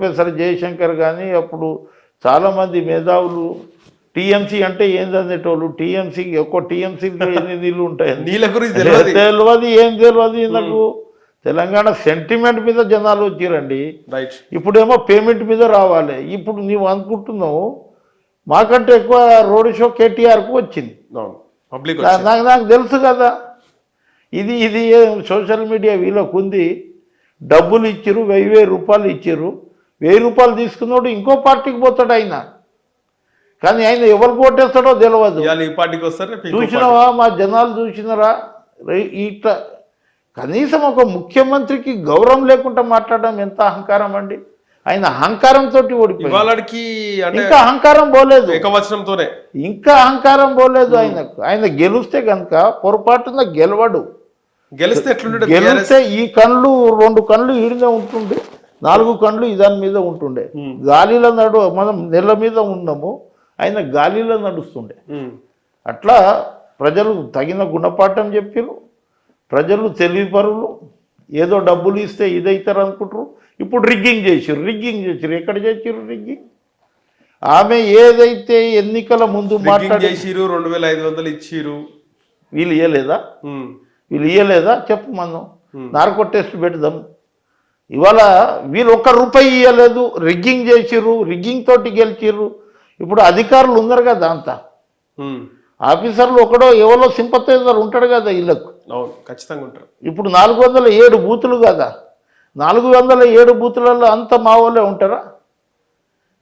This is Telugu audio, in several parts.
ప్రొఫెసర్ జయశంకర్ కానీ అప్పుడు చాలామంది మేధావులు టీఎంసీ అంటే ఏందనేటోళ్ళు టీఎంసీ ఒక్కో టీఎంసీలో ఎన్ని నీళ్ళు ఉంటాయని నీళ్ళ గురించి తెలియదు ఏం తెలియదు నాకు. తెలంగాణ సెంటిమెంట్ మీద జనాలు వచ్చిరండి. ఇప్పుడేమో పేమెంట్ మీద రావాలి. ఇప్పుడు నీవు అనుకుంటున్నావు మాకంటే ఎక్కువ రోడ్ షో కేటీఆర్కు వచ్చింది. పబ్లిక్ నాకు నాకు తెలుసు కదా. ఇది ఇది సోషల్ మీడియా వీళ్ళకు ఉంది. డబ్బులు ఇచ్చిర్రు వెయ్యి వెయ్యి రూపాయలు ఇచ్చిర్రు. వెయ్యి రూపాయలు తీసుకున్నాడు ఇంకో పార్టీకి పోతాడు ఆయన. కానీ ఆయన ఎవరికి ఓటేస్తాడో తెలియదు ఈ పార్టీకి వస్తారు? చూసినావా? మా జనాలు చూసినారా? ఇట్లా కనీసం ఒక ముఖ్యమంత్రికి గౌరవం లేకుండా మాట్లాడడం ఎంత అహంకారం అండి? ఆయన అహంకారంతో అంటే ఇంకా అహంకారం పోలేదు. ఏకవచనంతోనే. ఇంకా అహంకారం పోలేదు ఆయనకు. ఆయన గెలిస్తే కనుక పొరపాటున గెలవడు. గెలిస్తే గెలిస్తే ఈ కళ్ళు రెండు కళ్ళు ఈడనే ఉంటుండే. నాలుగు కళ్ళు దాని మీద ఉంటుండే. గాలిలో నడు మనం నెల మీద ఉన్నాము ఆయన గాలిలో నడుస్తుండే. అట్లా ప్రజలు తగిన గుణపాఠం చెప్పారు ప్రజలు తెలివిపరులు ఏదో డబ్బులు ఇస్తే ఇదైతారు అనుకుంటారు. ఇప్పుడు రిగ్గింగ్ చేసిర్రు రిగ్గింగ్ చేసిర్రు. ఎక్కడ చేసిర్రు రిగ్గింగ్ ఆమె ఏదైతే ఎన్నికల ముందు మాట్లాడి చేసిరు రెండు వేల ఐదు వందలు ఇచ్చిరు వీళ్ళు ఇయ్యలేదా. వీళ్ళు ఇయ్యలేదా? చెప్పు మనం. నార్కో టెస్ట్ పెడదాం. ఇవాళ వీళ్ళు ఒక్క రూపాయి ఇవ్వలేదు రిగ్గింగ్ చేసిర్రు రిగ్గింగ్ తోటి గెలిచిర్రు. ఇప్పుడు అధికారులు ఉన్నారు కదా అంతా. ఆఫీసర్లు ఒకడో ఎవరో సింపతైజర్ ఉంటాడు కదా వీళ్ళకు. అవును ఖచ్చితంగా ఉంటారు. ఇప్పుడు నాలుగు వందల ఏడు బూతులు కదా. నాలుగు వందల ఏడు బూతులలో అంత మా వాళ్ళే ఉంటారా?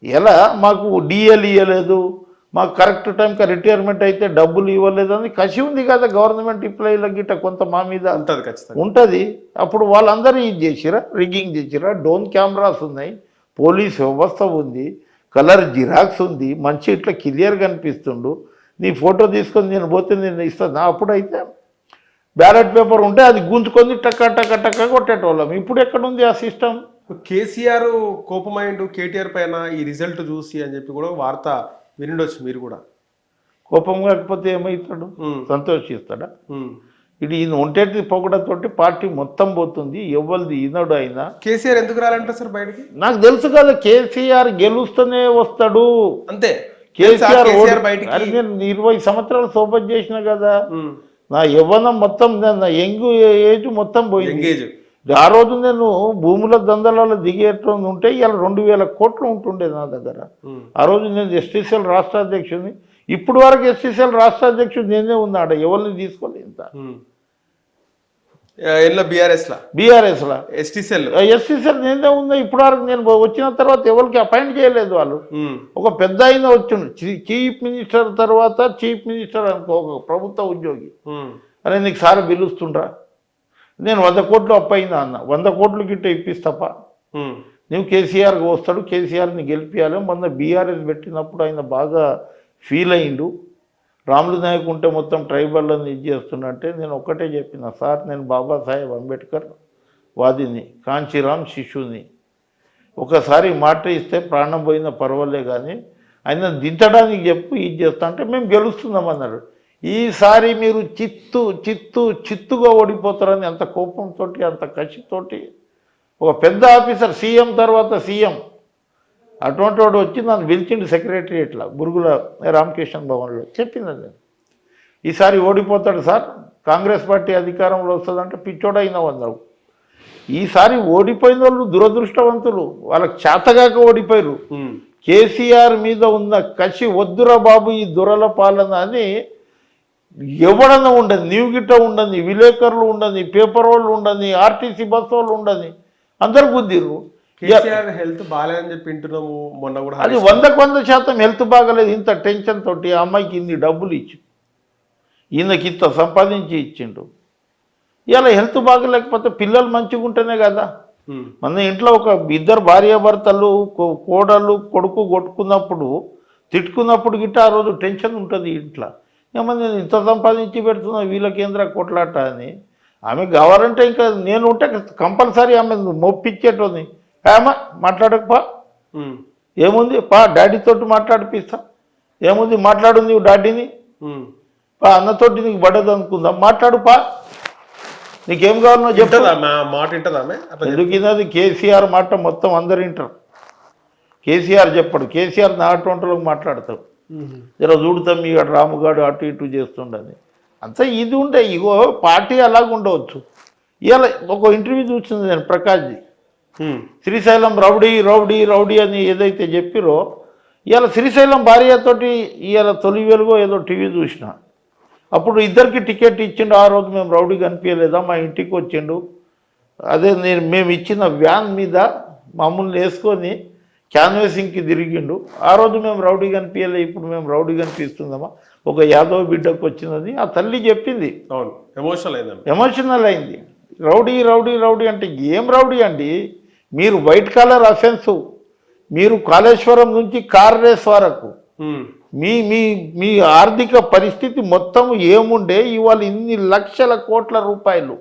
ఎలా మాకు డిఎల్ ఇవ్వలేదు మాకు కరెక్ట్ టైంకి రిటైర్మెంట్ అయితే డబ్బులు ఇవ్వలేదు అని కసి ఉంది కదా గవర్నమెంట్ ఎంప్లాయీల గిట్ట కొంత మా మీద. ఉంటది ఖచ్చితంగా. ఉంటుంది. అప్పుడు వాళ్ళందరూ ఇది చేసిరా రిగ్గింగ్ చేసిరా డోన్ కెమెరాస్ ఉన్నాయి. పోలీస్ వ్యవస్థ ఉంది. కలర్ జిరాక్స్ ఉంది. మంచి ఇట్లా క్లియర్ కనిపిస్తుండు. నీ ఫోటో తీసుకొని నేను పోతే నేను ఇస్తాను? అప్పుడైతే బ్యాలెట్ పేపర్ ఉంటే అది గుంజుకొని టక్క టక్క టక్క కొట్టేటోళ్ళం. ఇప్పుడు ఎక్కడుంది ఆ సిస్టమ్? కేసీఆర్ కోపమైండు కేటీఆర్ పైన ఈ రిజల్ట్ చూసి అని చెప్పి కూడా వార్త వినిండొచ్చు మీరు కూడా. కోపం కాకపోతే ఏమవుతాడు. సంతోషిస్తాడా. ఇది ఈయన ఒంటేటి పొగడతోటి పార్టీ మొత్తం పోతుంది. ఎవరిది ఈనడు అయినా. కేసీఆర్ ఎందుకు రాలంటారు సార్ బయటికి? నాకు తెలుసు కదా కేసీఆర్ గెలుస్తూనే వస్తాడు. అంతే. కేసీఆర్ అరే నేను ఇరవై సంవత్సరాలు సోపత్ చేసిన కదా. నా యవ్వనం మొత్తం నా యంగ్ ఏజ్ మొత్తం పోయింది. ఆ రోజు నేను భూముల దందలలో దిగేట్టు ఉంటే ఇలా రెండు వేల కోట్లు ఉంటుండే నా దగ్గర. ఆ రోజు నేను ఎస్టీసీఎల్ రాష్ట్ర అధ్యక్షుడిని. ఇప్పుడు వరకు ఎస్టీసీఎల్ రాష్ట్ర అధ్యక్షుడు నేనే ఉన్నాడు ఎవరిని తీసుకోలేదు ఇంత. ఉమ్. ఎల్ల బీఆర్ఎస్ లా బీఆర్ఎస్లా. ఎస్టీసీఎల్. ఎస్టీసీఎల్ నేనే ఉన్నా ఇప్పుడు వరకు నేను వచ్చిన తర్వాత ఎవరికి అపాయింట్ చేయలేదు వాళ్ళు. ఒక పెద్ద ఆయన వచ్చిండు చీఫ్ మినిస్టర్ తర్వాత చీఫ్ మినిస్టర్ అనుకో ఒక ప్రభుత్వ ఉద్యోగి. అరే నీకు సార్ పిలుస్తుండ్రా? నేను వంద కోట్లు అప్పయిందా అన్న? వంద కోట్లు గిట్ట ఇప్పిస్తాపా ఉమ్. నువ్వు కేసీఆర్కి వస్తాడు కేసీఆర్ని గెలిపించాలి మొన్న బీఆర్ఎస్ పెట్టినప్పుడు ఆయన బాగా ఫీల్ అయిండు. రాములు నాయక్ ఉంటే మొత్తం ట్రైబల్ని ఇది చేస్తున్నట్టే నేను ఒక్కటే చెప్పిన సార్ నేను బాబాసాహెబ్ అంబేద్కర్ వాదిని కాంచీరామ్ శిష్యుని. ఒకసారి మాట ఇస్తే ప్రాణం పోయినా పర్వాలే కానీ ఆయన దించడానికి చెప్పు ఇది చేస్తా అంటే మేము గెలుస్తున్నాం అన్నారు ఈసారి మీరు చిత్తు చిత్తు చిత్తుగా ఓడిపోతారని అంత కోపంతో అంత కసితోటి ఒక పెద్ద ఆఫీసర్ సీఎం తర్వాత సీఎం అటువంటి వాడు వచ్చి నన్ను పిలిచిండు సెక్రటరియట్లో బురుగుల రామకృష్ణ భవన్లో. చెప్పింది ఈసారి ఓడిపోతాడు సార్ కాంగ్రెస్ పార్టీ అధికారంలో వస్తుందంటే పిచ్చోడైనా అన్నావు ఈసారి ఓడిపోయిన వాళ్ళు దురదృష్టవంతులు వాళ్ళకి చేతగాక ఓడిపోయారు. కేసీఆర్ మీద ఉన్న కసి వద్దురా బాబు ఈ దురల పాలన అని ఎవడన్నా ఉండని నీవు గిట్ట ఉండని విలేకరులు ఉండని పేపర్ వాళ్ళు ఉండని ఆర్టీసీ బస్ వాళ్ళు ఉండని అందరు బుద్ధిరు హెల్త్ బాగాలేదని చెప్పి వింటున్నాము మొన్న కూడా అది వందకు వంద శాతం హెల్త్ బాగలేదు ఇంత టెన్షన్ తోటి ఆ అమ్మాయికి ఇన్ని డబ్బులు ఇచ్చి ఈయనకి ఇంత సంపాదించి ఇచ్చిండు. ఇలా హెల్త్ బాగలేకపోతే పిల్లలు మంచిగా ఉంటేనే కదా. మన ఇంట్లో ఒక ఇద్దరు భార్యాభర్తలు కోడలు కొడుకు కొట్టుకున్నప్పుడు తిట్టుకున్నప్పుడు గిట్ట ఆ రోజు టెన్షన్ ఉంటుంది ఇంట్లో. ఏమన్నా నేను ఇంత సంపాదించి పెడుతున్నా వీళ్ళ కేంద్ర కొట్లాట అని. ఆమె కావాలంటే ఇంకా నేను ఉంటే కంపల్సరీ ఆమె మొప్పించేటోని ఏమా మాట్లాడకపో. ఏముంది? పా డాడీతోటి మాట్లాడిపిస్తా. ఏముంది? మాట్లాడు నీవు డాడీని. పా అన్నతోటి నీకు పడదు అనుకుందాం. మాట్లాడు పా నీకేం కావాలనో చెప్పు. వింటదా మా మాట ఎందుకు కేసీఆర్ మాట మొత్తం అందరు వింటారు. కేసీఆర్ చెప్పడు. కేసీఆర్ నాటువంటి మాట్లాడతాడు. జర చూడతాం మీ రాముగాడు అటు ఇటు చేస్తుండని. అంతా ఇది ఉండే ఇగో పార్టీ అలాగ ఉండవచ్చు. ఇవాళ ఒక ఇంటర్వ్యూ చూసింది నేను Prakashji. Srisailam rowdy rowdy rowdy అని ఏదైతే చెప్పిరో ఇవాళ శ్రీశైలం భార్యతోటి ఇవాళ తొలి వెలుగో ఏదో టీవీ చూసిన. అప్పుడు ఇద్దరికి టికెట్ ఇచ్చిండు ఆ రోజు మేము రౌడీ కనిపించలేదా మా ఇంటికి వచ్చిండు. అదే నేను మేము ఇచ్చిన వ్యాన్ మీద మమ్మల్ని వేసుకొని క్యాన్వేసింగ్కి తిరిగిండు. ఆ రోజు మేము రౌడీ కనిపించలే ఇప్పుడు మేము రౌడీ కనిపిస్తుందమ్మా. ఒక యాదవ్ బిడ్డకు వచ్చినది ఆ తల్లి చెప్పింది. అవును ఎమోషనల్ అయిందండి ఎమోషనల్ అయింది. రౌడీ రౌడీ రౌడీ అంటే ఏం రౌడీ అండి? మీరు వైట్ కలర్ అఫెన్స్ మీరు కాళేశ్వరం నుంచి కార్ రేస్ వరకు. మీ మీ మీ ఆర్థిక పరిస్థితి మొత్తం ఏముండే? ఇవాళ ఇన్ని లక్షల కోట్ల రూపాయలు.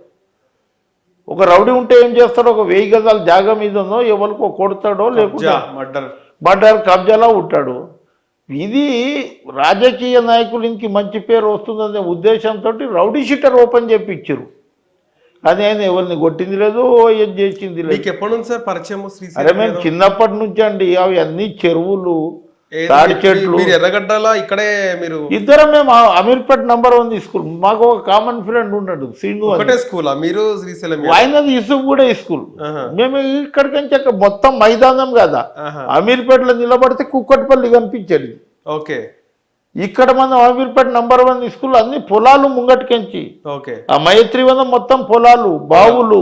ఒక రౌడీ ఉంటే ఏం చేస్తాడో ఒక వెయ్యి గజాల జాగా మీద ఉందో ఎవరికో కొడతాడో మర్డర్. బడ్డారు కబ్జాలా ఉంటాడు. ఇది రాజకీయ నాయకులకి మంచి పేరు వస్తుందనే ఉద్దేశంతో రౌడీ షీటర్ ఓపెన్ చేపించారు అది ఆయన ఎవరిని కొట్టింది లేదు ఏం చేసింది లేదు. ఎప్పటి నుంచి పరిచయం అరే మేము చిన్నప్పటి నుంచి అండి అవి అన్ని చెరువులు తాడి చెట్లు మీరు ఎర్రగడ్డలా ఇక్కడే మీరు ఇద్దరం మేము అమీర్పేట్ నంబర్ వన్ స్కూల్ మాకు ఒక కామన్ ఫ్రెండ్ ఉన్నాడు శ్రీను ఒకటే స్కూలా? మీరు శ్రీశైలం ఆయనది ఇసుకు కూడా స్కూల్. మేము ఇక్కడికి నుంచి మొత్తం మైదానం కదా. అమీర్పేటలో నిలబడితే కుక్కటిపల్లి కనిపించేది. ఓకే. ఇక్కడ మనం అమీర్పేట నంబర్ వన్ స్కూల్ అన్ని పొలాలు ముంగటికెంచి. ఓకే. ఆ మైత్రివనం మొత్తం పొలాలు బావులు.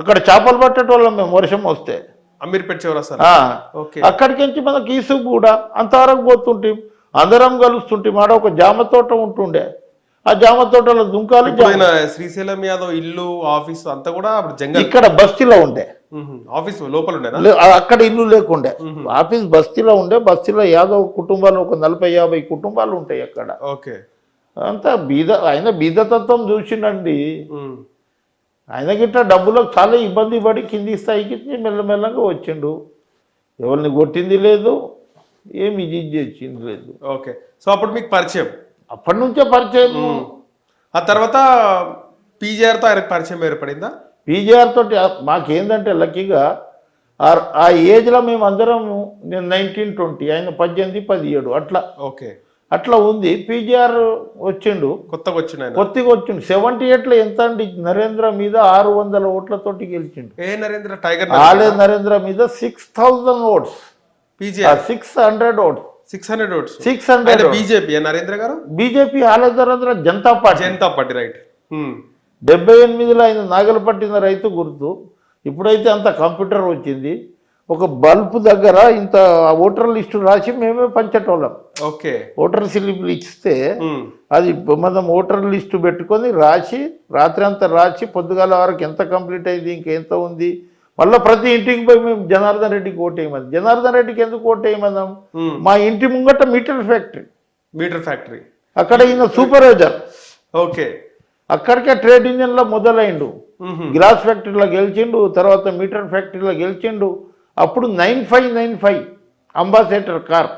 అక్కడ చేపలు పట్టేటోళ్ళం మేము వర్షం వస్తే. అమీర్పేట్ ఓకే. అక్కడికించి మనకి ఈసు కూడా అంతవరకు పోతుంటాం అందరం కలుస్తుంటాం ఆడ ఒక జామ తోట ఉంటుండే. ఆ జామ తోటలో దుంకాలు శ్రీశైలం యాదవ్ ఇల్లు ఆఫీస్ అంతా కూడా జంగల్. ఇక్కడ బస్తీలో ఉండే. ఆఫీస్ లోపల ఆ- అక్కడ ఇల్లు లేకుండే. ఆఫీస్ బస్తీలో ఉండే బస్తీలో యాదవ్ కుటుంబాలు ఒక నలభై యాభై కుటుంబాలు ఉంటాయి అక్కడ. ఓకే. అంతా బీద ఆయన బీదతత్వం చూసిండండి. మ్మ్. ఆయన గిట్ట డబ్బులకు చాలా ఇబ్బంది పడి కింది స్థాయికి మెల్లమెల్లగా వచ్చిండు. ఎవరిని కొట్టింది లేదు ఏమి ఇది చేసింది లేదు. ఓకే. సో అప్పుడు మీకు పరిచయం? అప్పటి నుంచే పరిచయం ఆ తర్వాత PGR తో ఆయనకు పరిచయం ఏర్పడిందా? పీజీఆర్ తోటి మాకేందంటే లక్కీగా ఆ- ఆ ఏజ్లో మేము అందరం నేను నైన్టీన్ ట్వంటీ ఆయన పద్దెనిమిది పదిహేడు అట్లా. ఓకే. అట్లా ఉంది. పీజీఆర్ వచ్చిండు. కొత్తగా వచ్చిన కొత్తగా వచ్చిండు. సెవెంటీ ఎయిట్లో ఎంత అండి? నరేంద్ర మీద ఆరు వందల ఓట్లతోటి గెలిచిండు. ఏ నరేంద్ర? టైగర్ ఆలే నరేంద్ర మీద six thousand votes. PGR. Six hundred votes. Six hundred votes. Six hundred BJP Narendra గారు? BJP Ale Narendra Janata Party. Janata Party right. డెబ్బై ఎనిమిదిలో ఆయన నాగలు పట్టిన రైతు గుర్తు. ఇప్పుడైతే అంత కంప్యూటర్ వచ్చింది. ఒక బల్బ్ దగ్గర ఇంత ఓటర్ లిస్టు రాసి మేమే పంచేటోళ్ళం. ఓకే. ఓటర్ స్లిప్లు ఇస్తే అది మనం ఓటర్ లిస్టు పెట్టుకొని రాసి రాత్రి అంతా రాసి పొద్దుగాల వరకు ఎంత కంప్లీట్ అయింది ఇంకెంత ఉంది? మళ్ళీ ప్రతి ఇంటికి పోయి మేము జనార్దన్ రెడ్డికి ఓటేయమని జనార్దన్ రెడ్డికి ఎందుకు ఓటేయమన్నాం మా ఇంటి ముంగట మీటర్ ఫ్యాక్టరీ. Metre factory. అక్కడ ఈయన సూపర్వైజర్. ఓకే. అక్కడికే ట్రేడ్ యూనియన్లో మొదలైండు. గ్లాస్ ఫ్యాక్టరీలో గెలిచిండు తర్వాత మీటర్ ఫ్యాక్టరీలో గెలిచిండు. అప్పుడు nine five nine five Ambassador car.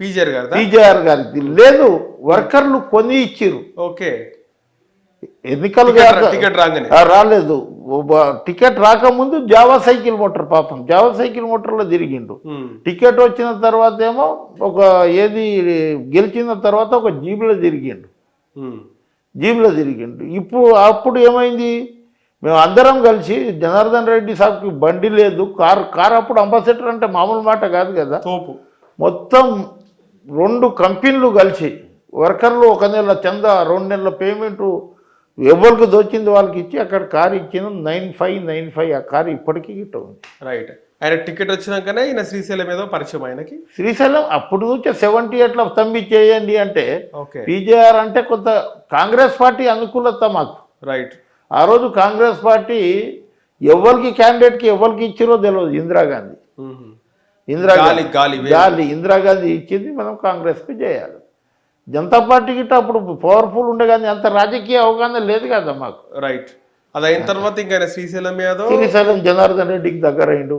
PGR గారు టీజేఆర్ గారికి లేదు వర్కర్లు కొని ఇచ్చిర్రు. ఓకే. ఎన్నికలు టికెట్ రాలేదు. టికెట్ రాకముందు జావా సైకిల్ మోటార్ పాపం. జావా సైకిల్ మోటార్లో తిరిగిండు. టికెట్ వచ్చిన తర్వాత ఏమో ఒక ఏది గెలిచిన తర్వాత ఒక జీబులో తిరిగిండు. జీబులో తిరిగిండు ఇప్పుడు అప్పుడు ఏమైంది? మేము అందరం కలిసి జనార్దన్ రెడ్డి సాబ్కి బండి లేదు కార్ కార్ అప్పుడు అంబాసిడర్ అంటే మామూలు మాట కాదు కదా. తోపు. మొత్తం రెండు కంపెనీలు కలిసి వర్కర్లు ఒక నెల చంద రెండు నెలల పేమెంటు ఎవరికి దొచ్చింది వాళ్ళకి ఇచ్చి అక్కడ కారు ఇచ్చిన నైన్ ఫైవ్ నైన్ ఫైవ్ ఆ కారు ఇప్పటికీ గిట్ట ఉంది రైట్ ఆయన టికెట్ వచ్చినాకనే ఈయన శ్రీశైలం ఏదో పరిచయం ఆయనకి? శ్రీశైలం అప్పుడు నుంచే సెవెంటీ ఎయిట్లో తమ్మి చేయండి అంటే ఓకే పీజేఆర్ అంటే కొంత కాంగ్రెస్ పార్టీ అనుకూలత మాకు. రైట్ ఆ రోజు కాంగ్రెస్ పార్టీ ఎవరికి క్యాండిడేట్కి ఎవరికి ఇచ్చిరో తెలియదు ఇందిరాగాంధీ. ఇందిరాగాంధీ. గాలి ఇందిరాగాంధీ ఇచ్చింది మనం కాంగ్రెస్కి చేయాలి. జనతా పార్టీ గిట్ట అప్పుడు పవర్ఫుల్ ఉండే కానీ అంత రాజకీయ అవగాహన లేదు కదా మాకు. రైట్ అది అయిన తర్వాత ఇంకా శ్రీశైలం యాదవ్ శ్రీశైలం జనార్దన్ రెడ్డికి దగ్గర అయిండు.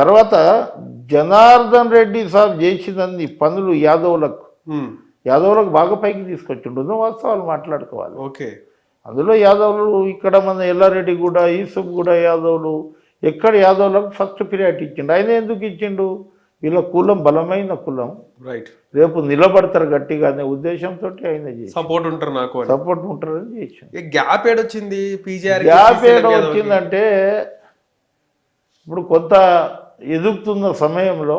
తర్వాత జనార్దన్ రెడ్డి సాబ్ చేసినన్ని పనులు యాదవులకు. యాదవులకు బాగా పైకి తీసుకొచ్చిండు. వాస్తవాలు మాట్లాడుకోవాలి. ఓకే. అందులో యాదవులు ఇక్కడ మన ఎల్లారెడ్డి కూడా ఈసఫ్ కూడా యాదవులు. ఎక్కడ యాదవులకు ఫస్ట్ పీరియడ్ ఇచ్చిండు? ఆయన ఎందుకు ఇచ్చిండు? వీళ్ళ కులం బలమైన కులం. రైట్ రేపు నిలబడతారు గట్టిగా అనే ఉద్దేశంతో ఆయన సపోర్ట్ ఉంటారు నాకు అని. సపోర్ట్ ఉంటారని చేసాం ఏ గ్యాప్ ఏడొచ్చింది పీజీఆర్ గ్యాప్ ఏడ వచ్చిందంటే ఇప్పుడు కొంత ఎదుగుతున్న సమయంలో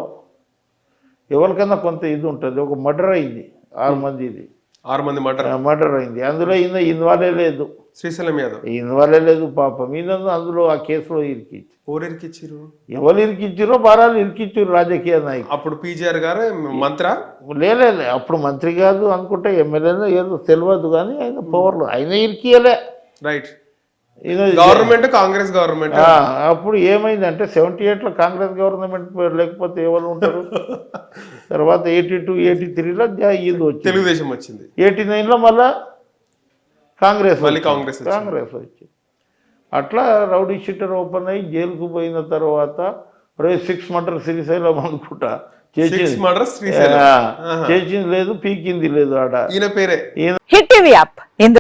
ఎవరికైనా కొంత ఇది ఉంటుంది. ఒక మర్డర్ అయింది ఆరు మందిది. ఆరు మంది మటర్ మర్డర్ అయింది. అందులో ఈయన ఇన్వాల్వ్ లేదు. శ్రీశైలం యాదవ్ ఇన్వాల్వ్ లేదు పాపం. ఈయన అందులో ఆ కేసులో ఇరికిచ్చు ఓరెరికి ఇచ్చిర్రు ఎవరు ఇరికిచ్చారో బారాలు ఇరికిచ్చారు రాజకీయ నాయకులు. అప్పుడు పీజీఆర్ గారు మంత్ర? లేలే అప్పుడు మంత్రి కాదు అనుకుంటే ఎమ్మెల్యేనో ఏదో తెలియదు కానీ ఆయన పవర్లో. ఆయన ఇరికియలే. రైట్. Government Congress government. ఆ, అప్పుడు ఏమైందంటే సెవెంటీ ఎయిట్లో కాంగ్రెస్ గవర్నమెంట్ లేకపోతే ఎవరు ఉంటారు? తర్వాత ఎయిటీ టూ ఎయిటీ త్రీలో ఇది వచ్చింది. తెలుగుదేశం వచ్చింది. ఎయిటీ నైన్లో మళ్ళా కాంగ్రెస్ మళ్ళీ. కాంగ్రెస్. కాంగ్రెస్ వచ్చింది. అట్లా రౌడీ షీటర్ ఓపెన్ అయ్యి జైలుకు పోయిన తర్వాత రే సిక్స్ మటర్ శ్రీశైలం అనుకుంటా. చేసింది. లేదు పీకింది లేదు ఆడ. ఈయన పేరే. Hit TV app.